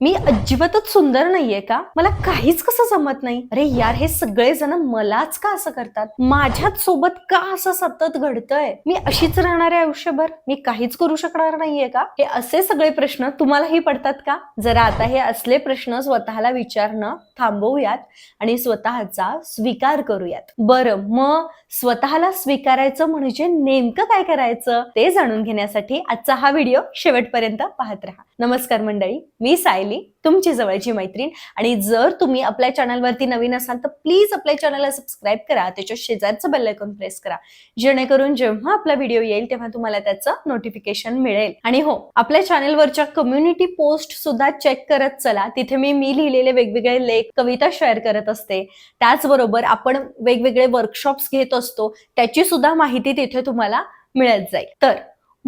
मी अजिबातच सुंदर नाहीये का? मला काहीच कसं जमत नाही? अरे यार हे सगळे जण मलाच का असं करतात? माझ्याच सोबत का असं सतत घडतंय? मी अशीच राहणार आहे आयुष्यभर? मी काहीच करू शकणार नाहीये का? हे असे सगळे प्रश्न तुम्हालाही पडतात का? जरा आता हे असले प्रश्न स्वतःला विचारणं थांबवूयात आणि स्वतःचा स्वीकार करूयात. बरं मग स्वतःला स्वीकारायचं म्हणजे नेमकं काय करायचं? ते जाणून घेण्यासाठी आजचा हा व्हिडिओ शेवटपर्यंत पाहत राहा. नमस्कार मंडळी मी सायली तुमची जवळची मैत्रीण. आणि जर तुम्ही आपल्या चॅनलवरती नवीन असाल तर प्लीज आपल्या चॅनलला सबस्क्राईब करा त्याच्या शेजारचं बेलायकॉन प्रेस करा. जेणेकरून जेव्हा आपला व्हिडिओ येईल तेव्हा तुम्हाला त्याचं नोटिफिकेशन मिळेल. आणि हो आपल्या चॅनलवरच्या कम्युनिटी पोस्ट सुद्धा चेक करत चला. तिथे मी मी लिहिलेले वेगवेगळे लेख कविता शेअर करत असते. त्याचबरोबर आपण वेगवेगळे वर्कशॉप्स घेत असतो. त्याची सुद्धा माहिती तिथे तुम्हाला मिळत जाईल. तर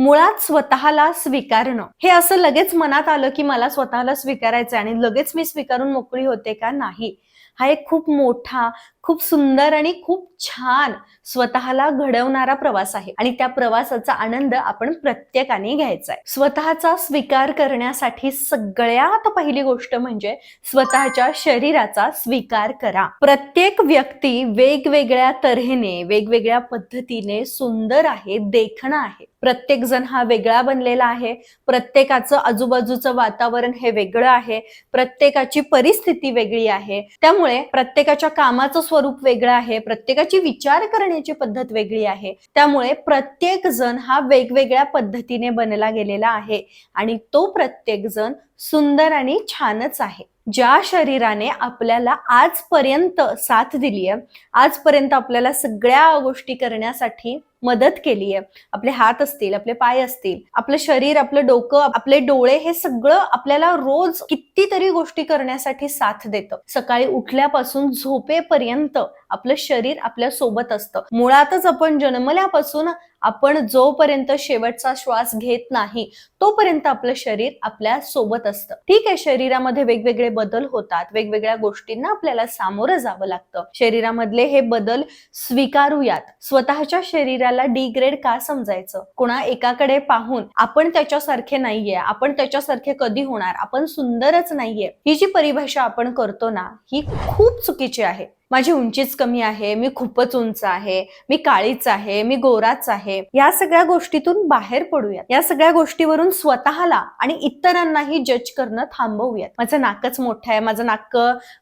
मुळात स्वतःला स्वीकारणं. हे असं लगेच मनात आलं की मला स्वतःला स्वीकारायचं आणि लगेच मी स्वीकारून मोकळी होते का नाही? हा एक खूप मोठा खूप सुंदर आणि खूप छान स्वतःला घडवणारा प्रवास आहे. आणि त्या प्रवासाचा आनंद आपण प्रत्येकाने घ्यायचा आहे. स्वतःचा स्वीकार करण्यासाठी सगळ्यात पहिली गोष्ट म्हणजे स्वतःच्या शरीराचा स्वीकार करा. प्रत्येक व्यक्ती वेगवेगळ्या तऱ्हेने वेगवेगळ्या पद्धतीने सुंदर आहे देखणं आहे. प्रत्येक जण हा वेगळा बनलेला आहे. प्रत्येकाचं आजूबाजूचं वातावरण हे वेगळं आहे. प्रत्येकाची परिस्थिती वेगळी आहे. त्यामुळे प्रत्येकाच्या कामाचं स्वरूप वेगळं आहे प्रत्येकाची विचार करण्याची पद्धत वेगळी आहे. त्यामुळे प्रत्येक जण हा वेगवेगळ्या पद्धतीने बनला गेलेला आहे आणि तो प्रत्येक जण सुंदर आणि छानच आहे. ज्या शरीराने आपल्याला आजपर्यंत साथ दिली आहे आजपर्यंत आपल्याला सगळ्या गोष्टी करण्यासाठी मदत केली आहे आपले हात असतील आपले पाय असतील आपलं शरीर आपलं डोकं आपले डोळे हे सगळं आपल्याला रोज कितीतरी गोष्टी करण्यासाठी साथ देतं. सकाळी उठल्यापासून झोपेपर्यंत आपलं शरीर आपल्यासोबत असतं. मुळातच आपण जन्मल्यापासून आपण जोपर्यंत शेवटचा श्वास घेत नाही तोपर्यंत आपलं शरीर आपल्यासोबत असतं. ठीक आहे शरीरामध्ये वेगवेगळे बदल होतात. वेगवेगळ्या गोष्टींना आपल्याला सामोरं जावं लागतं. शरीरामधले हे बदल स्वीकारूयात. स्वतःच्या डी डिग्रेड का समजायचं? कोणा एकाकडे पाहून आपण त्याच्यासारखे नाहीये आपण त्याच्यासारखे कधी होणार? आपण सुंदरच नाहीये. ही जी परिभाषा आपण करतो ना ही खूप चुकीची आहे. माझी उंचीच कमी आहे मी खूपच उंच आहे मी काळीच आहे मी गोराच आहे. या सगळ्या गोष्टीतून बाहेर पडूयात. या सगळ्या गोष्टीवरून स्वतःला आणि इतरांनाही जज करणं थांबवूयात. माझं नाकच मोठं आहे माझं नाक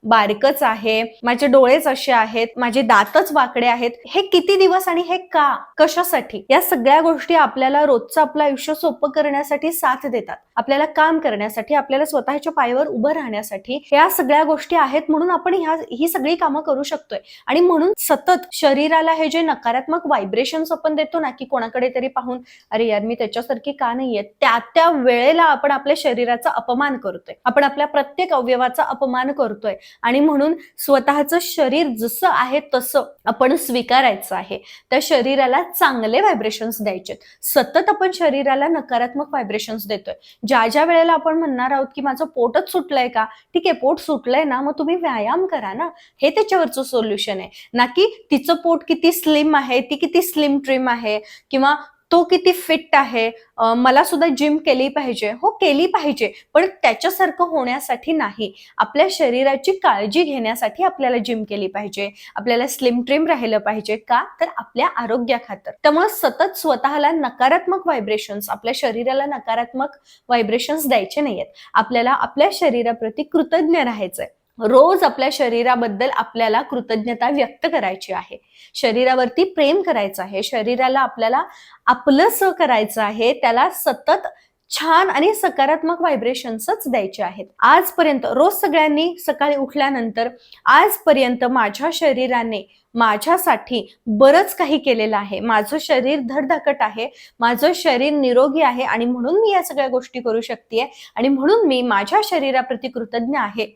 बारकच आहे माझे डोळेच असे आहेत माझे दातच वाकडे आहेत. हे किती दिवस आणि हे का? कशासाठी? या सगळ्या गोष्टी आपल्याला रोजचं आपलं आयुष्य सोपं करण्यासाठी साथ देतात. आपल्याला काम करण्यासाठी आपल्याला स्वतःच्या पायावर उभं राहण्यासाठी या सगळ्या गोष्टी आहेत म्हणून आपण ह्या ही सगळी कामं करू शकतोय. आणि म्हणून सतत शरीराला हे जे नकारात्मक व्हायब्रेशन्स आपण देतो ना की कोणाकडे तरी पाहून अरे यार मी त्याच्यासारखी का नाहीये? त्या त्या वेळेला आपण आपल्या शरीराचा अपमान करतोय. आपण आपल्या प्रत्येक अवयवाचा अपमान करतोय. आणि म्हणून स्वतःचं शरीर जसं आहे तसं आपण स्वीकारायचं आहे. त्या शरीराला चांगले व्हायब्रेशन्स द्यायचे सतत आपण शरीराला नकारात्मक व्हायब्रेशन्स देतोय. ज्या ज्या वेळेला आपण म्हणणार आहोत की माझं पोटच सुटलंय का? ठीक आहे पोट सुटलंय ना मग तुम्ही व्यायाम करा ना. हे त्याच्यावरचं सोल्युशन आहे. ना की तिचं पोट किती स्लिम आहे ती किती स्लिम ट्रिम आहे किंवा तो किती फिट आहे मला सुद्धा जिम केली पाहिजे. हो केली पाहिजे पण त्याच्यासारखं होण्यासाठी नाही. आपल्या शरीराची काळजी घेण्यासाठी आपल्याला जिम केली पाहिजे. आपल्याला स्लिम ट्रिम राहिलं पाहिजे का? तर आपल्या आरोग्याखातर. त्यामुळे सतत स्वतःला नकारात्मक व्हायब्रेशन्स आपल्या शरीराला नकारात्मक व्हायब्रेशन्स द्यायचे नाहीयेत. आपल्याला आपल्या शरीराप्रती कृतज्ञ राहायचंय. रोज आपल्या शरीराबद्दल आपल्याला कृतज्ञता व्यक्त करायची आहे. शरीरावरती प्रेम करायचं आहे. शरीराला आपल्याला आपलंस करायचं आहे त्याला सतत छान आणि सकारात्मक व्हायब्रेशन्सच द्यायचे आहेत. आजपर्यंत रोज सगळ्यांनी सकाळी उठल्यानंतर आजपर्यंत माझ्या शरीराने माझ्यासाठी बरंच काही केलेलं आहे. माझं शरीर धडधाकट आहे माझं शरीर निरोगी आहे आणि म्हणून मी या सगळ्या गोष्टी करू शकते आणि म्हणून मी माझ्या शरीराप्रती कृतज्ञ आहे.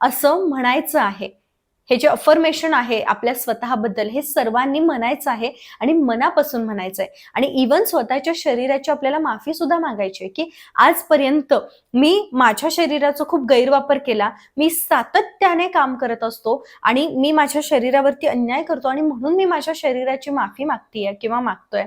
असं म्हणायचं आहे. हे जे अफर्मेशन आहे आपल्या स्वतःबद्दल हे सर्वांनी म्हणायचं आहे आणि मनापासून म्हणायचं आहे. आणि इवन स्वतःच्या शरीराची आपल्याला माफी सुद्धा मागायची आहे की आजपर्यंत मी माझ्या शरीराचा खूप गैरवापर केला मी सातत्याने काम करत असतो आणि मी माझ्या शरीरावरती अन्याय करतो आणि म्हणून मी माझ्या शरीराची माफी मागतीये किंवा मागतोय.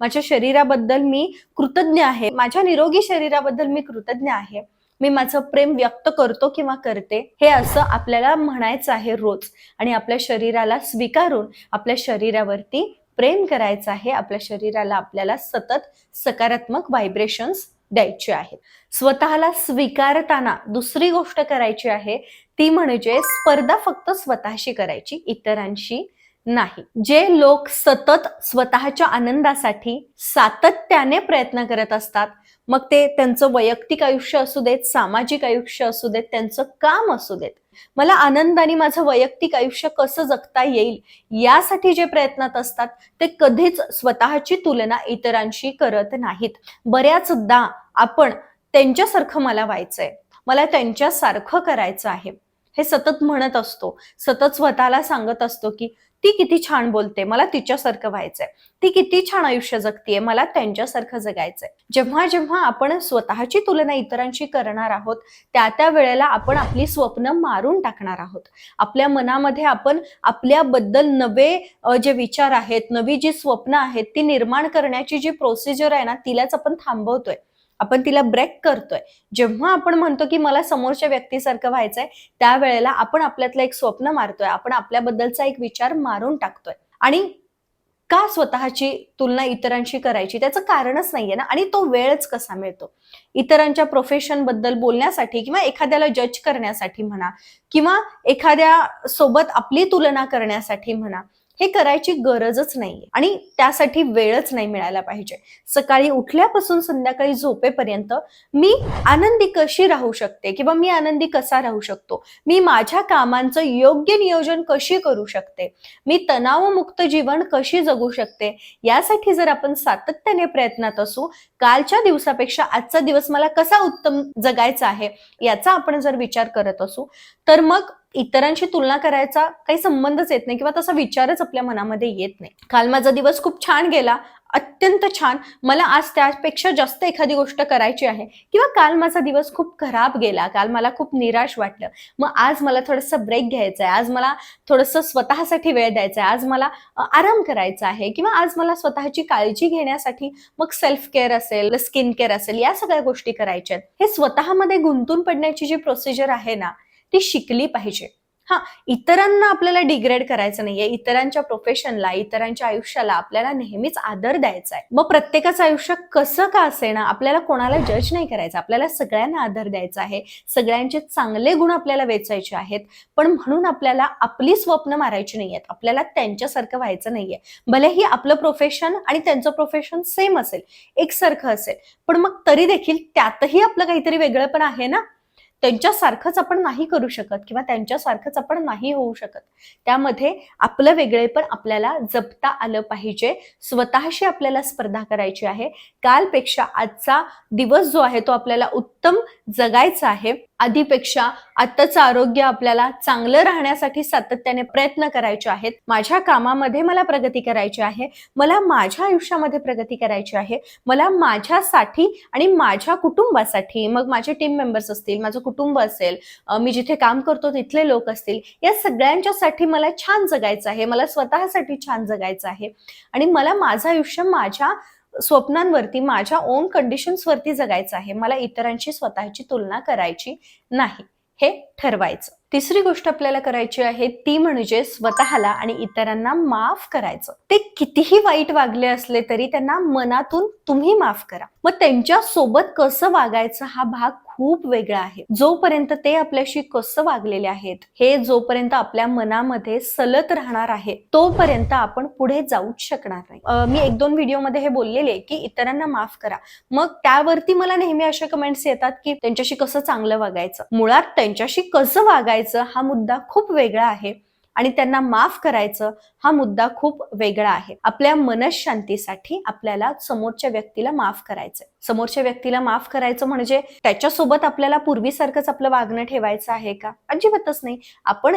माझ्या शरीराबद्दल मी कृतज्ञ आहे. माझ्या निरोगी शरीराबद्दल मी कृतज्ञ आहे. मी माझं प्रेम व्यक्त करतो किंवा करते हे असं आपल्याला म्हणायचं आहे रोज. आणि आपल्या शरीराला स्वीकारून आपल्या शरीरावरती प्रेम करायचं आहे आपल्या शरीराला आपल्याला सतत सकारात्मक व्हायब्रेशन्स द्यायचे आहेत. स्वतःला स्वीकारताना दुसरी गोष्ट करायची आहे ती म्हणजे स्पर्धा फक्त स्वतःशी करायची इतरांशी नाही. जे लोक सतत स्वतःच्या आनंदासाठी सातत्याने प्रयत्न करत असतात मग ते त्यांचं वैयक्तिक आयुष्य असू देत सामाजिक आयुष्य असू देत त्यांचं काम असू देत. मला आनंद आणि माझं वैयक्तिक आयुष्य कसं जगता येईल यासाठी जे प्रयत्नात असतात ते कधीच स्वतःची तुलना इतरांशी करत नाहीत. बऱ्याचदा आपण त्यांच्यासारखं मला व्हायचंय. मला त्यांच्यासारखं करायचं आहे. हे सतत म्हणत असतो सतत स्वतःला सांगत असतो की ती किती छान बोलते मला तिच्यासारखं व्हायचंय. ती किती छान आयुष्य जगतीये मला त्यांच्यासारखं जगायचंय. जेव्हा जेव्हा आपण स्वतःची तुलना इतरांशी करणार आहोत त्या त्या वेळेला आपण आपली स्वप्न मारून टाकणार आहोत. आपल्या मनामध्ये आपण आपल्याबद्दल नवे जे विचार आहेत नवी जी स्वप्न आहेत ती निर्माण करण्याची जी प्रोसिजर आहे ना तिलाच आपण थांबवतोय. आपण तिला ब्रेक करतोय. जेव्हा आपण म्हणतो की मला समोरच्या व्यक्तीसारखं व्हायचंय त्यावेळेला आपण आपल्यातलं एक स्वप्न मारतोय. आपण आपल्याबद्दलचा एक विचार मारून टाकतोय. आणि का स्वतःची तुलना इतरांशी करायची? त्याचं कारणच नाहीये ना. आणि तो वेळच कसा मिळतो? इतरांच्या प्रोफेशनबद्दल बोलण्यासाठी किंवा एखाद्याला जज करण्यासाठी म्हणा किंवा एखाद्या सोबत आपली तुलना करण्यासाठी म्हणा हे करायची गरजच नाहीये. आणि त्यासाठी वेळच नाही मिळायला पाहिजे. सकाळी उठल्यापासून संध्याकाळी झोपेपर्यंत मी आनंदी कशी राहू शकते? किंवा मी आनंदी कसा राहू शकतो? मी माझ्या कामांचं योग्य नियोजन कशी करू शकते? मी तणावमुक्त जीवन कशी जगू शकते? यासाठी जर आपण सातत्याने प्रयत्नात असू कालच्या दिवसापेक्षा आजचा दिवस मला कसा उत्तम जगायचा आहे याचा आपण जर विचार करत असू तर मग इतरांशी तुलना करायचा काही संबंधच येत नाही किंवा तसा विचारच आपल्या मनामध्ये येत नाही. काल माझा दिवस खूप छान गेला अत्यंत छान. मला आज त्यापेक्षा जास्त एखादी गोष्ट करायची आहे किंवा काल माझा दिवस खूप खराब गेला काल मला खूप निराश वाटलं. मग आज मला थोडंसं ब्रेक घ्यायचं आहे आज मला थोडंसं स्वतःसाठी वेळ द्यायचा आहे आज मला आराम करायचा आहे किंवा आज मला स्वतःची काळजी घेण्यासाठी मग सेल्फ केअर असेल स्किन केअर असेल या सगळ्या गोष्टी करायच्या आहेत हे स्वतःमध्ये गुंतून पडण्याची जी प्रोसिजर आहे ना ती शिकली पाहिजे. हा इतरांना आपल्याला डिग्रेड करायचं नाहीये. इतरांच्या प्रोफेशनला इतरांच्या आयुष्याला आपल्याला नेहमीच आदर द्यायचा आहे. मग प्रत्येकाचं आयुष्य कसं का असेना? आपल्याला कोणाला जज नाही करायचं. आपल्याला सगळ्यांना आदर द्यायचा आहे. सगळ्यांचे चांगले गुण आपल्याला वेचायचे आहेत. पण म्हणून आपल्याला आपली स्वप्न मारायची नाहीयेत. आपल्याला त्यांच्यासारखं व्हायचं नाहीये. भलेही आपलं प्रोफेशन आणि त्यांचं प्रोफेशन सेम असेल. एकसारखं असेल. पण मग तरी देखील त्यातही आपलं काहीतरी वेगळं पण आहे ना? त्यांच्यासारखंच आपण नाही करू शकत किंवा त्यांच्यासारखंच आपण नाही होऊ शकत. त्यामध्ये आपलं वेगळेपण आपल्याला जपता आलं पाहिजे. स्वतःशी आपल्याला स्पर्धा करायची आहे. कालपेक्षा आजचा दिवस जो आहे तो आपल्याला उत्तम जगायचा आहे. आधीपेक्षा आत्ताचं आरोग्य आपल्याला चांगलं राहण्यासाठी सातत्याने प्रयत्न करायचे आहेत. माझ्या कामामध्ये मला प्रगती करायची आहे. मला माझ्या आयुष्यामध्ये प्रगती करायची आहे. मला माझ्यासाठी आणि माझ्या कुटुंबासाठी मग माझे टीम मेंबर्स असतील माझं कुटुंब असेल मी जिथे काम करतो तिथले लोक असतील या सगळ्यांच्यासाठी मला छान जगायचं आहे. मला स्वतःसाठी छान जगायचं आहे. आणि मला माझं आयुष्य माझ्या स्वप्नांवरती माझ्या ओन कंडिशन्सवरती जगायचं आहे मला इतरांशी स्वतःची तुलना करायची नाही हे ठरवायचं. तिसरी गोष्ट आपल्याला करायची आहे ती म्हणजे स्वतःला आणि इतरांना माफ करायचं. ते कितीही वाईट वागले असले तरी त्यांना मनातून तुम्ही माफ करा. मग त्यांच्यासोबत कसं वागायचं हा भाग खूप वेगळा आहे. जोपर्यंत ते आपल्याशी कसं वागलेले आहेत हे जोपर्यंत आपल्या मनामध्ये सलत राहणार आहे तोपर्यंत आपण पुढे जाऊच शकणार नाही. मी एक दोन व्हिडिओमध्ये हे बोललेले की इतरांना माफ करा. मग त्यावरती मला नेहमी अशा कमेंट्स येतात की त्यांच्याशी कसं चांगलं वागायचं? मुळात त्यांच्याशी कसं वागायचं हा मुद्दा खूप वेगळा आहे. आणि त्यांना माफ करायचं हा मुद्दा खूप वेगळा आहे. आपल्या मनशांतीसाठी आपल्याला समोरच्या व्यक्तीला माफ करायचंय. समोरच्या व्यक्तीला माफ करायचं म्हणजे त्याच्यासोबत आपल्याला पूर्वीसारखंच आपलं वागणं ठेवायचं आहे का? अजिबातच नाही. आपण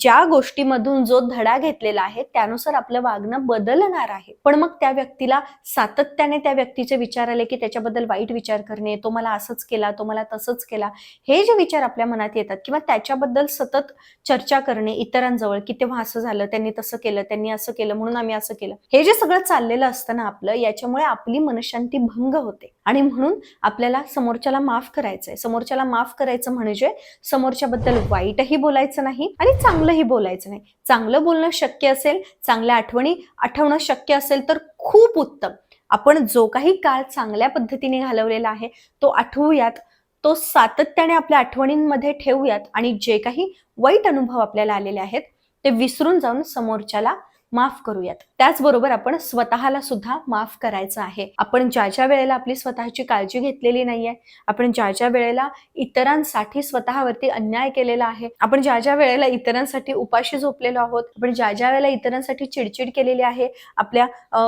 ज्या गोष्टीमधून जो धडा घेतलेला आहे त्यानुसार आपलं वागणं बदलणार आहे. पण मग त्या व्यक्तीला सातत्याने त्या व्यक्तीचे विचार आले की त्याच्याबद्दल वाईट विचार करणे तो मला असंच केला तो मला तसंच केला हे जे विचार आपल्या मनात येतात किंवा त्याच्याबद्दल सतत चर्चा करणे इतरांजवळ की तेव्हा असं झालं त्यांनी तसं केलं त्यांनी असं केलं म्हणून आम्ही असं केलं हे जे सगळं चाललेलं असतं ना आपलं याच्यामुळे आपली मनशांती भंग होते. आणि म्हणून आपल्याला समोरच्याला माफ करायचंय. समोरच्याला माफ करायचं म्हणजे समोरच्याबद्दल वाईटही बोलायचं नाही आणि चांगलंही बोलायचं नाही. चांगलं बोलणं शक्य असेल चांगल्या आठवणी आठवणं शक्य असेल तर खूप उत्तम. आपण जो काही काळ चांगल्या पद्धतीने घालवलेला आहे तो आठवूयात तो सातत्याने आपल्या आठवणींमध्ये ठेवूयात आणि जे काही वाईट अनुभव आपल्याला आलेले आहेत ते विसरून जाऊन समोरच्याला माफ करूयात. त्याचबरोबर आपण स्वतःला सुद्धा माफ करायचं आहे. आपण ज्या ज्या वेळेला आपली स्वतःची काळजी घेतलेली नाहीये आपण ज्या ज्या वेळेला इतरांसाठी स्वतःवरती अन्याय केलेला आहे आपण ज्या ज्या वेळेला इतरांसाठी उपाशी झोपलेलो आहोत आपण ज्या ज्या वेळेला इतरांसाठी चिडचिड केलेली आहे आपल्या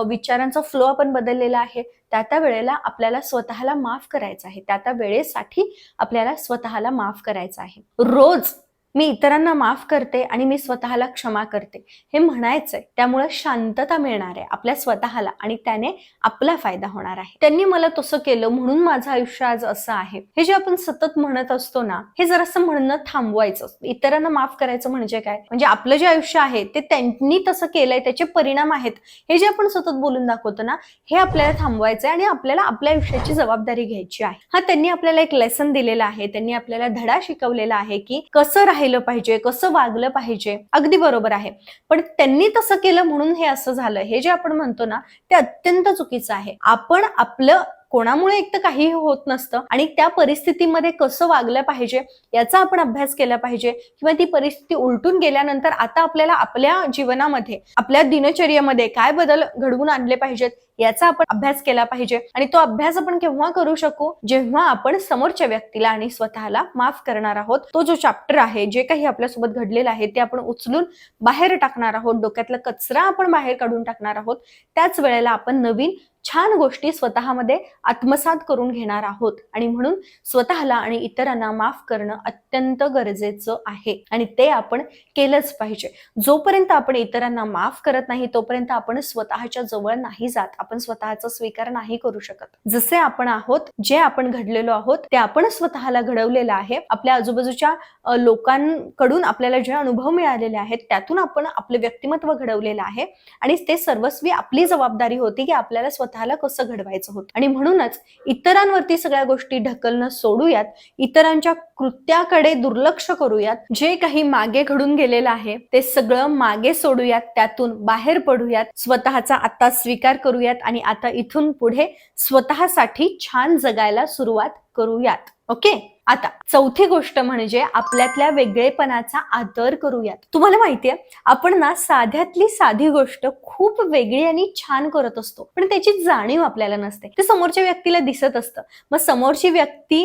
विचारांचा फ्लो आपण बदललेला आहे त्या त्या वेळेला आपल्याला स्वतःला माफ करायचं आहे. त्या त्या वेळेसाठी आपल्याला स्वतःला माफ करायचं आहे. रोज मी इतरांना माफ करते आणि मी स्वतःला क्षमा करते. हे म्हणायचंय. त्यामुळे शांतता मिळणार आहे आपल्या स्वतःला आणि त्याने आपला फायदा होणार आहे. त्यांनी मला तसं केलं म्हणून माझं आयुष्य आज असं आहे. हे जे आपण सतत म्हणत असतो ना हे जरासं म्हणणं थांबवायचं. इतरांना माफ करायचं म्हणजे काय? म्हणजे आपलं जे आयुष्य आहे ते त्यांनी तसं केलंय त्याचे परिणाम आहेत. हे जे आपण सतत बोलून दाखवतो ना हे आपल्याला थांबवायचंय आणि आपल्याला आपल्या आयुष्याची जबाबदारी घ्यायची आहे. हा त्यांनी आपल्याला एक लेसन दिलेला आहे. त्यांनी आपल्याला धडा शिकवलेला आहे की कसं राहिलं पाहिजे कसं वागलं पाहिजे अगदी बरोबर आहे. पण त्यांनी तसं केलं म्हणून हे असं झालं. हे जे आपण म्हणतो ना ते अत्यंत चुकीचं आहे. आपण आपलं कोणामुळे एक तर काही होत नसतं आणि त्या परिस्थितीमध्ये कसं वागलं पाहिजे याचा आपण अभ्यास केला पाहिजे किंवा ती परिस्थिती उलटून गेल्यानंतर आता आपल्याला आपल्या जीवनामध्ये आपल्या दिनचर्येमध्ये काय बदल घडवून आणले पाहिजेत याचा आपण अभ्यास केला पाहिजे आणि तो अभ्यास आपण केव्हा करू शकू? जेव्हा आपण समोरच्या व्यक्तीला आणि स्वतःला माफ करणार आहोत तो जो चॅप्टर आहे जे काही आपल्यासोबत घडलेलं आहे ते आपण उचलून बाहेर टाकणार आहोत डोक्यातला कचरा आपण बाहेर काढून टाकणार आहोत त्याच वेळेला आपण नवीन छान गोष्टी स्वतःमध्ये आत्मसात करून घेणार आहोत. आणि म्हणून स्वतःला आणि इतरांना माफ करणं अत्यंत गरजेचं आहे. आणि ते आपण केलंच पाहिजे. जोपर्यंत आपण इतरांना माफ करत नाही तोपर्यंत आपण स्वतःच्या जवळ नाही जात. आपण स्वतःचा स्वीकार नाही करू शकत. जसे आपण आहोत जे आपण घडलेलो आहोत ते आपण स्वतःला घडवलेलं आहे. आपल्या आजूबाजूच्या लोकांकडून आपल्याला जे अनुभव मिळालेले आहेत त्यातून आपण आपलं व्यक्तिमत्व घडवलेलं आहे. आणि ते सर्वस्वी आपली जबाबदारी होती की आपल्याला स्वतःला कसं घडवायचं होतं? आणि म्हणूनच इतरांवरती सगळ्या गोष्टी ढकलणं सोडूयात इतरांच्या कृत्याकडे दुर्लक्ष करूयात जे काही मागे घडून गेलेलं आहे ते सगळं मागे सोडूयात त्यातून बाहेर पडूयात स्वतःचा आता स्वीकार करूयात आणि आता इथून पुढे स्वतःसाठी छान जगायला सुरुवात करूयात. ओके? आता चौथी गोष्ट म्हणजे आपल्यातल्या वेगळेपणाचा आदर करूयात. तुम्हाला माहितीये आपण ना साध्यातली साधी गोष्ट खूप वेगळी आणि छान करत असतो पण त्याची जाणीव आपल्याला नसते. ते समोरच्या व्यक्तीला दिसत असतं. मग समोरची व्यक्ती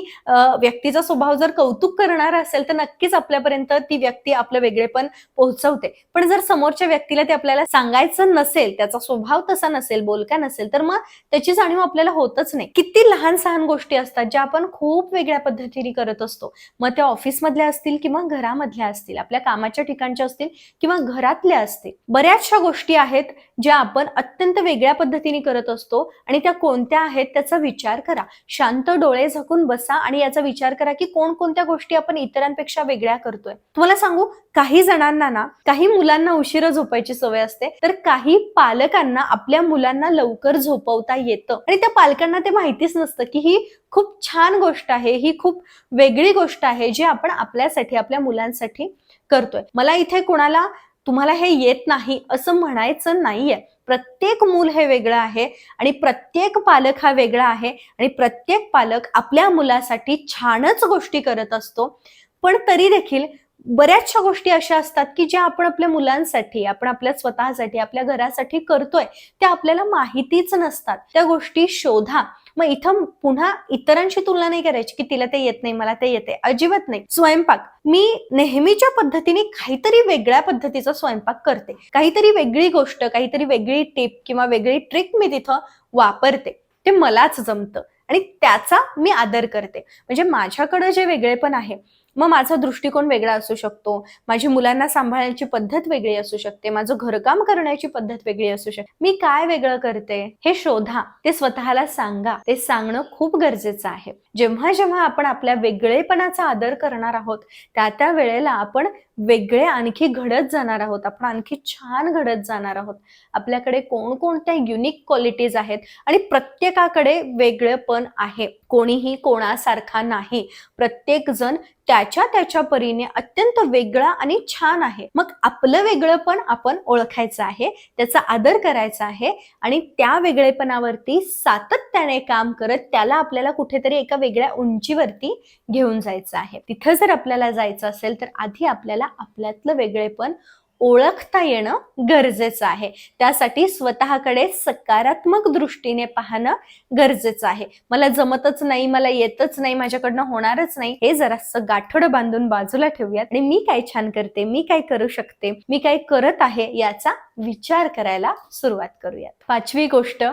व्यक्तीचा स्वभाव जर कौतुक करणार असेल तर नक्कीच आपल्यापर्यंत ती व्यक्ती आपलं वेगळेपण पोहोचवते. पण जर समोरच्या व्यक्तीला ते आपल्याला सांगायचं नसेल त्याचा स्वभाव तसा नसेल बोलका नसेल तर मग त्याची जाणीव आपल्याला होतच नाही. किती लहान सहान गोष्टी असतात ज्या आपण खूप वेगळ्या पद्धतीने करत असतो. मग त्या ऑफिसमधल्या असतील किंवा घरामधल्या असतील आपल्या कामाच्या ठिकाणच्या असतील किंवा घरातल्या असतील बऱ्याचशा गोष्टी आहेत ज्या आपण अत्यंत वेगळ्या पद्धतीने करत असतो आणि त्या कोणत्या आहेत त्याचा विचार करा. शांत डोळे झाकून बसा आणि याचा विचार करा की कोणकोणत्या गोष्टी आपण इतरांपेक्षा वेगळ्या करतोय. तुम्हाला सांगू काही जणांना ना काही मुलांना उशिरा झोपायची सवय असते तर काही पालकांना आपल्या मुलांना लवकर झोपवता येतं. आणि त्या पालकांना ते माहितीच नसतं की ही खूप छान गोष्ट आहे ही खूप वेगळी गोष्ट आहे जी आपण आपल्यासाठी आपल्या मुलांसाठी करतोय. मला इथे कोणाला तुम्हाला हे येत नाही असं म्हणायचं नाहीये. प्रत्येक मूल हे वेगळं आहे आणि प्रत्येक पालक हा वेगळा आहे आणि प्रत्येक पालक आपल्या मुलासाठी छानच गोष्टी करत असतो. पण तरी देखील बऱ्याचशा गोष्टी अशा असतात की ज्या आपण आपल्या मुलांसाठी आपण आपल्या स्वतःसाठी आपल्या घरासाठी करतोय त्या आपल्याला माहितीच नसतात. त्या गोष्टी शोधा. मग इथं पुन्हा इतरांशी तुलना नाही करायची की तिला ते येत नाही मला ते येते. अजिबात नाही. स्वयंपाक. मी नेहमीच्या पद्धतीने काहीतरी वेगळ्या पद्धतीचा स्वयंपाक करते. काहीतरी वेगळी गोष्ट काहीतरी वेगळी टिप किंवा वेगळी ट्रिक मी तिथं वापरते. ते मलाच जमतं. आणि त्याचा मी आदर करते. म्हणजे माझ्याकडं जे वेगळेपण आहे मग माझा दृष्टिकोन वेगळा असू शकतो. माझी मुलांना सांभाळण्याची पद्धत वेगळी असू शकते. माझं घरकाम करण्याची पद्धत वेगळी असू शकते. मी काय वेगळं करते हे शोधा. ते स्वतःला सांगा. ते सांगणं खूप गरजेचं आहे. जेव्हा जेव्हा आपण आपल्या वेगळेपणाचा आदर करणार आहोत त्या त्या वेळेला आपण वेगळे आणखी घडत जाणार आहोत. आपण आणखी छान घडत जाणार आहोत. आपल्याकडे कोणकोणत्या युनिक क्वालिटीज आहेत आणि प्रत्येकाकडे वेगळेपण आहे. कोणीही कोणासारखा नाही. प्रत्येक जण त्याच्या त्याच्या परीने अत्यंत वेगळा आणि छान आहे. मग आपलं वेगळं पण आपण ओळखायचं आहे त्याचा आदर करायचा आहे आणि त्या वेगळेपणावरती सातत्याने काम करत त्याला आपल्याला कुठेतरी एका वेगळ्या उंचीवरती घेऊन जायचं आहे. तिथं जर आपल्याला जायचं असेल तर आधी आपल्याला आपल्यातलं वेगळेपण ओळखता येणं गरजेचं आहे. त्यासाठी स्वतःकडे सकारात्मक दृष्टीने पाहणं गरजेचं आहे. मला जमतच नाही मला येतच नाही माझ्याकडनं होणारच नाही हे जरासं गाठोडं बांधून बाजूला ठेवूयात. आणि मी काय छान करते मी काय करू शकते मी काय करत आहे याचा विचार करायला सुरुवात करूयात. पाचवी गोष्ट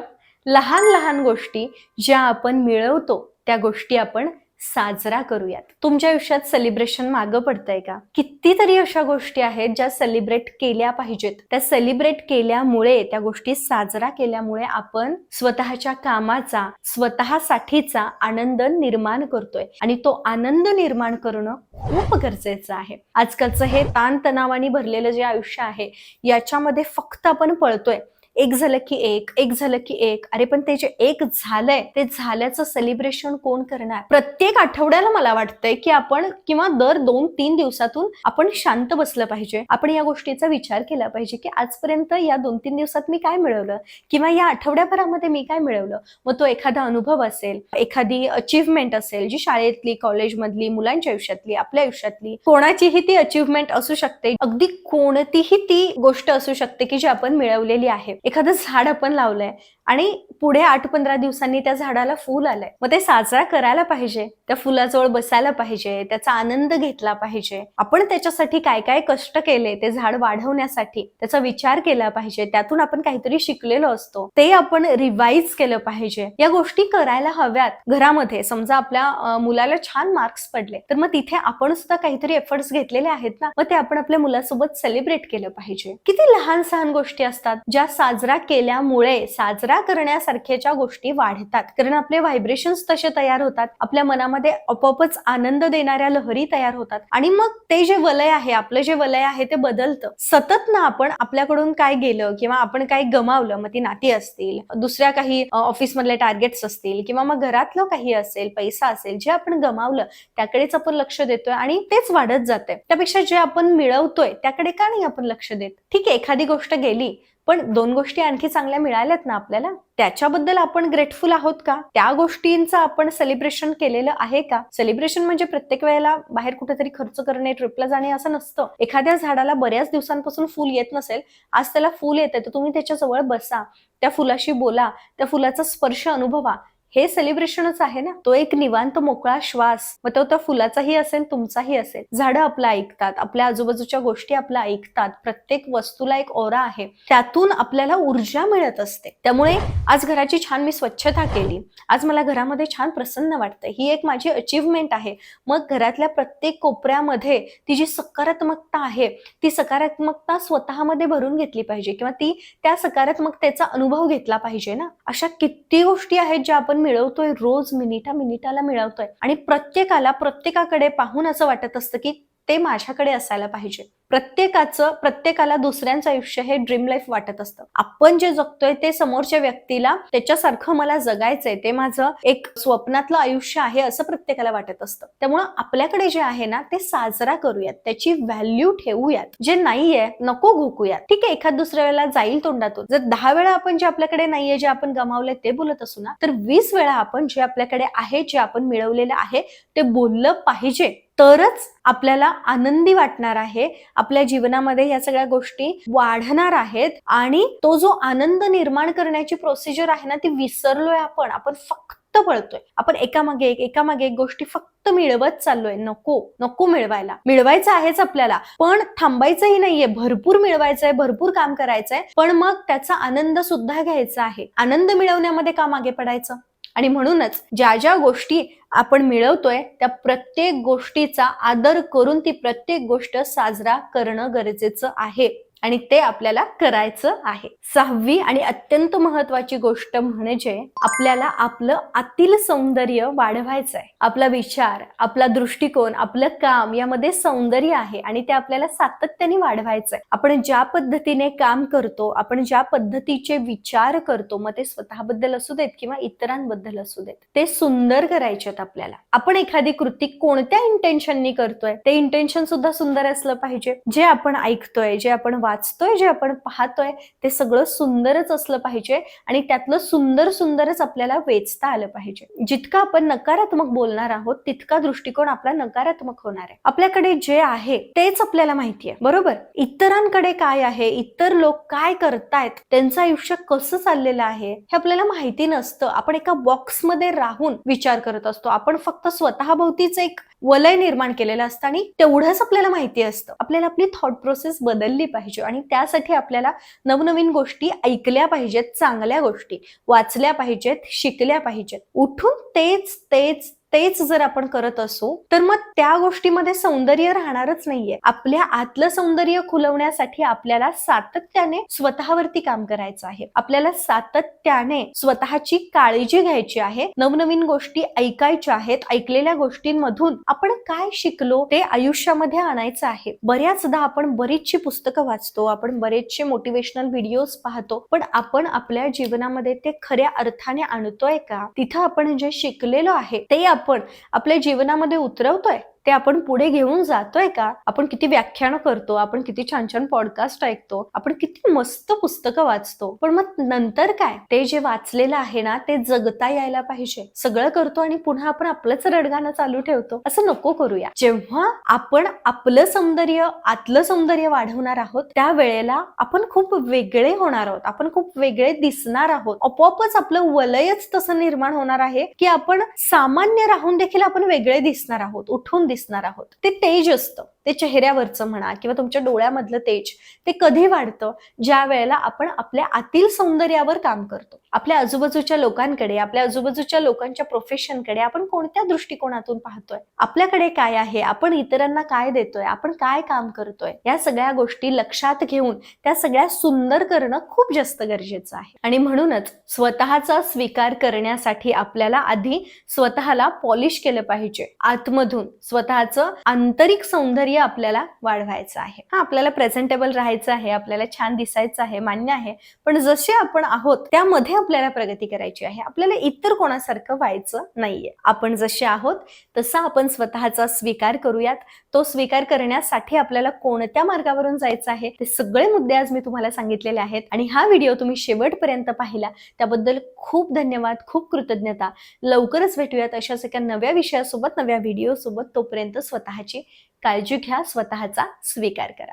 लहान लहान गोष्टी ज्या आपण मिळवतो त्या गोष्टी आपण साजरा करूयात. तुमच्या आयुष्यात सेलिब्रेशन मागं पडतंय का? कितीतरी अशा गोष्टी आहेत ज्या सेलिब्रेट केल्या पाहिजेत. त्या सेलिब्रेट केल्यामुळे त्या गोष्टी साजरा केल्यामुळे आपण स्वतःच्या कामाचा स्वतःसाठीचा आनंद निर्माण करतोय. आणि तो आनंद निर्माण करणं खूप गरजेचं आहे. आजकालचं हे ताणतणावाने भरलेलं जे आयुष्य आहे याच्यामध्ये फक्त आपण पळतोय. एक झालं की एक एक झालं की एक. अरे पण ते जे एक झालंय ते झाल्याचं सेलिब्रेशन कोण करणार? प्रत्येक आठवड्याला मला वाटतंय की आपण किंवा दर दोन तीन दिवसातून आपण शांत बसलं पाहिजे. आपण या गोष्टीचा विचार केला पाहिजे की आजपर्यंत या दोन तीन दिवसात मी काय मिळवलं? किंवा या आठवड्याभरामध्ये मी काय मिळवलं? मग तो एखादा अनुभव असेल एखादी अचीवमेंट असेल जी शाळेतली कॉलेजमधली मुलांच्या आयुष्यातली आपल्या आयुष्यातली कोणाचीही ती अचीवमेंट असू शकते. अगदी कोणतीही ती गोष्ट असू शकते की जी आपण मिळवलेली आहे. एखादं झाड आपण लावलंय आणि पुढे आठ पंधरा दिवसांनी त्या झाडाला फूल आलंय. मग ते साजरा करायला पाहिजे त्या फुलाजवळ बसायला पाहिजे त्याचा आनंद घेतला पाहिजे. आपण त्याच्यासाठी काय काय कष्ट केले ते झाड वाढवण्यासाठी त्याचा विचार केला पाहिजे त्यातून आपण काहीतरी शिकलेलो असतो. ते आपण रिवाईज केलं पाहिजे. या गोष्टी करायला हव्यात घरामध्ये. समजा आपल्या मुलाला छान मार्क्स पडले तर मग तिथे आपण सुद्धा काहीतरी एफर्ट्स घेतलेले आहेत ना? मग ते आपण आपल्या मुलासोबत सेलिब्रेट केलं पाहिजे. किती लहान सहान गोष्टी असतात ज्या साजरा केल्यामुळे साजरा करण्यासारख्याच्या गोष्टी वाढतात. कारण आपले व्हायब्रेशन्स तसे तयार होतात. आपल्या मनामध्ये आपोआपच आनंद देणाऱ्या लहरी तयार होतात. आणि मग ते जे वलय आहे आपलं जे वलय आहे ते बदलतं. सतत ना आपण आपल्याकडून काय गेलं किंवा आपण काय गमावलं मग ती नाती असतील दुसऱ्या काही ऑफिसमधले टार्गेट्स असतील किंवा मग घरातलं काही असेल पैसा असेल जे आपण गमावलं त्याकडेच आपण लक्ष देतोय आणि तेच वाढत जाते त्यापेक्षा जे आपण मिळवतोय त्याकडे का नाही आपण लक्ष देत? ठीक आहे एखादी गोष्ट गेली पण दोन गोष्टी आणखी चांगल्या मिळाल्यात ना आपल्याला? त्याच्याबद्दल आपण ग्रेटफुल आहोत का? त्या गोष्टींचं आपण सेलिब्रेशन केलेलं आहे का? सेलिब्रेशन म्हणजे प्रत्येक वेळेला बाहेर कुठेतरी खर्च करणे ट्रिपला जाणे असं नसतं. एखाद्या झाडाला बऱ्याच दिवसांपासून फुल येत नसेल आज त्याला फुल येते तर तुम्ही त्याच्याजवळ बसा. त्या फुलाशी बोला त्या फुलाचा स्पर्श अनुभवा. हे सेलिब्रेशनच आहे ना. तो एक निवांत मोकळा श्वास. मग तो त्या फुलाचाही असेल तुमचाही असेल. झाडं आपलं ऐकतात आपल्या आजूबाजूच्या गोष्टी आपल्या ऐकतात. प्रत्येक वस्तूला एक ओरा आहे. त्यातून आपल्याला ऊर्जा मिळत असते. त्यामुळे आज घराची छान मी स्वच्छता केली. आज मला घरामध्ये छान प्रसन्न वाटतं ही एक माझी अचीवमेंट आहे. मग घरातल्या प्रत्येक कोपऱ्यामध्ये ती जी सकारात्मकता आहे ती सकारात्मकता स्वतःमध्ये भरून घेतली पाहिजे. किंवा ती त्या सकारात्मकतेचा अनुभव घेतला पाहिजे ना. अशा किती गोष्टी आहेत ज्या आपण मिळवतोय रोज मिनिटा मिनिटाला मिळवतोय. आणि प्रत्येकाला प्रत्येकाकडे पाहून असं वाटत असतं की ते माझ्याकडे असायला पाहिजे. प्रत्येकाचं प्रत्येकाला दुसऱ्यांचं आयुष्य हे ड्रीम लाईफ वाटत असतं. आपण जे जगतोय ते समोरच्या व्यक्तीला त्याच्यासारखं मला जगायचंय ते माझं एक स्वप्नातलं आयुष्य आहे असं प्रत्येकाला वाटत असतं. त्यामुळं आपल्याकडे जे आहे ना ते साजरा करूयात. त्याची व्हॅल्यू ठेवूयात. जे नाहीये नको घोकूयात. ठीक आहे एखाद दुसऱ्या वेळेला जाईल तोंडातून. जर दहा वेळा आपण जे आपल्याकडे नाहीये जे आपण गमावलंय ते बोलत असू ना तर वीस वेळा आपण जे आपल्याकडे आहे जे आपण मिळवलेलं आहे ते बोललं पाहिजे. तरच आपल्याला आनंदी वाटणार आहे. आपल्या जीवनामध्ये या सगळ्या गोष्टी वाढणार आहेत आणि तो जो आनंद निर्माण करण्याची प्रोसिजर आहे ना ती विसरलोय आपण. आपण फक्त पळतोय. आपण एकामागे एक एकामागे एक गोष्टी फक्त मिळवत चाललोय. नको नको मिळवायला. मिळवायचं आहेच आपल्याला पण थांबायचंही नाहीये. भरपूर मिळवायचंय भरपूर काम करायचंय पण मग त्याचा आनंद सुद्धा घ्यायचा आहे. आनंद मिळवण्यामध्ये का मागे पडायचं? आणि म्हणूनच ज्या ज्या गोष्टी आपण मिळवतोय त्या प्रत्येक गोष्टीचा आदर करून ती प्रत्येक गोष्ट साजरा करणं गरजेचं आहे. आणि ते आपल्याला करायचं आहे. सहावी आणि अत्यंत महत्वाची गोष्ट म्हणजे आपल्याला आपलं आतील सौंदर्य वाढवायचं आहे आपला विचार आपला दृष्टिकोन आपलं काम यामध्ये सौंदर्य आहे आणि ते आपल्याला सातत्याने वाढवायचं आहे आपण ज्या पद्धतीने काम करतो आपण ज्या पद्धतीचे विचार करतो मग ते स्वतःबद्दल असू देत किंवा इतरांबद्दल असू देत ते सुंदर करायचे आहेत आपल्याला. आपण एखादी कृती कोणत्या इंटेन्शननी करतोय ते इंटेन्शन सुद्धा सुंदर असलं पाहिजे. जे आपण ऐकतोय जे आपण वाचतोय जे आपण पाहतोय ते सगळं सुंदरच असलं पाहिजे आणि त्यातलं सुंदर सुंदरच आपल्याला वेचता आलं पाहिजे. जितकं आपण नकारात्मक बोलणार आहोत तितका दृष्टिकोन आपला नकारात्मक होणार आहे. आपल्याकडे जे आहे तेच आपल्याला माहिती आहे. बरोबर? इतरांकडे काय आहे? इतर लोक काय करतायत? त्यांचं आयुष्य कसं चाललेलं आहे? हे आपल्याला माहिती नसतं. आपण एका बॉक्समध्ये राहून विचार करत असतो. आपण फक्त स्वतःभोवतीच एक वलय निर्माण केलेलं असतं आणि तेवढंच आपल्याला माहिती असतं. आपल्याला आपली थॉट प्रोसेस बदलली पाहिजे आणि त्यासाठी आपल्याला नवनवीन गोष्टी ऐकल्या पाहिजेत चांगल्या गोष्टी वाचल्या पाहिजेत शिकल्या पाहिजेत. उठून तेच तेच तेच जर आपण करत असू तर मग त्या गोष्टीमध्ये सौंदर्य राहणारच नाहीये. आपल्या आतलं सौंदर्य खुलवण्यासाठी आपल्याला सातत्याने स्वतःवरती काम करायचं आहे. आपल्याला सातत्याने स्वतःची काळजी घ्यायची आहे. नवनवीन गोष्टी ऐकायच्या आहेत. ऐकलेल्या गोष्टींमधून आपण काय शिकलो ते आयुष्यामध्ये आणायचं आहे. बऱ्याचदा आपण बरीचशी पुस्तकं वाचतो आपण बरेचसे मोटिवेशनल व्हिडिओज पाहतो पण आपण आपल्या जीवनामध्ये ते खऱ्या अर्थाने आणतोय का? तिथं आपण जे शिकलेलो आहे ते आपण आपण आपल्या जीवनामध्ये उतरवतोय? ते आपण पुढे घेऊन जातोय का? आपण किती व्याख्यानं करतो आपण किती छान छान पॉडकास्ट ऐकतो आपण किती मस्त पुस्तकं वाचतो. पण मग नंतर काय? ते जे वाचलेलं आहे ना ते जगता यायला पाहिजे. सगळं करतो आणि पुन्हा आपण आपलंच रडगाणं चालू ठेवतो. असं नको करूया. जेव्हा आपण आपलं सौंदर्य आतलं सौंदर्य वाढवणार आहोत त्या वेळेला आपण खूप वेगळे होणार आहोत. आपण खूप वेगळे दिसणार आहोत. आपोआपच आपलं वलयच तसं निर्माण होणार आहे की आपण सामान्य राहून देखील आपण वेगळे दिसणार आहोत. उठून दिसणार आहोत ते तेज असतं ते चेहऱ्यावरचं म्हणा किंवा तुमच्या डोळ्यामधलं तेज ते कधी वाढतं? ज्या वेळेला आपण आपल्या आतील सौंदर्यावर काम करतो. आपल्या आजूबाजूच्या लोकांकडे आपल्या आजूबाजूच्या लोकांच्या प्रोफेशनकडे आपण कोणत्या दृष्टिकोनातून पाहतोय? आपल्याकडे काय आहे? आपण इतरांना काय देतोय? आपण काय काम करतोय? या सगळ्या गोष्टी लक्षात घेऊन त्या सगळ्या सुंदर करणं खूप जास्त गरजेचं आहे. आणि म्हणूनच स्वतःचा स्वीकार करण्यासाठी आपल्याला आधी स्वतःला पॉलिश केलं पाहिजे. आतमधून स्वतःचं आंतरिक सौंदर्य आपल्याला वाढवायचं आहे. हा आपल्याला प्रेझेंटेबल राहायचं आहे आपल्याला छान दिसायचं आहे मान्य आहे. पण जसे आपण आहोत त्यामध्ये आपल्याला प्रगती करायची आहे. आपल्याला इतर कोणासारखं व्हायचं नाहीये. आपण जसे आहोत तसा आपण स्वतःचा स्वीकार करूयात. तो स्वीकार करण्यासाठी आपल्याला कोणत्या मार्गावरून जायचं आहे ते सगळे मुद्दे आज मी तुम्हाला सांगितलेले आहेत. आणि हा व्हिडिओ तुम्ही शेवटपर्यंत पाहिला त्याबद्दल खूप धन्यवाद खूप कृतज्ञता. लवकरच भेटूयात अशाच एका नव्या विषयासोबत नव्या व्हिडिओ सोबत. तोपर्यंत स्वतःची काळजी घ्या स्वतःचा स्वीकार करा.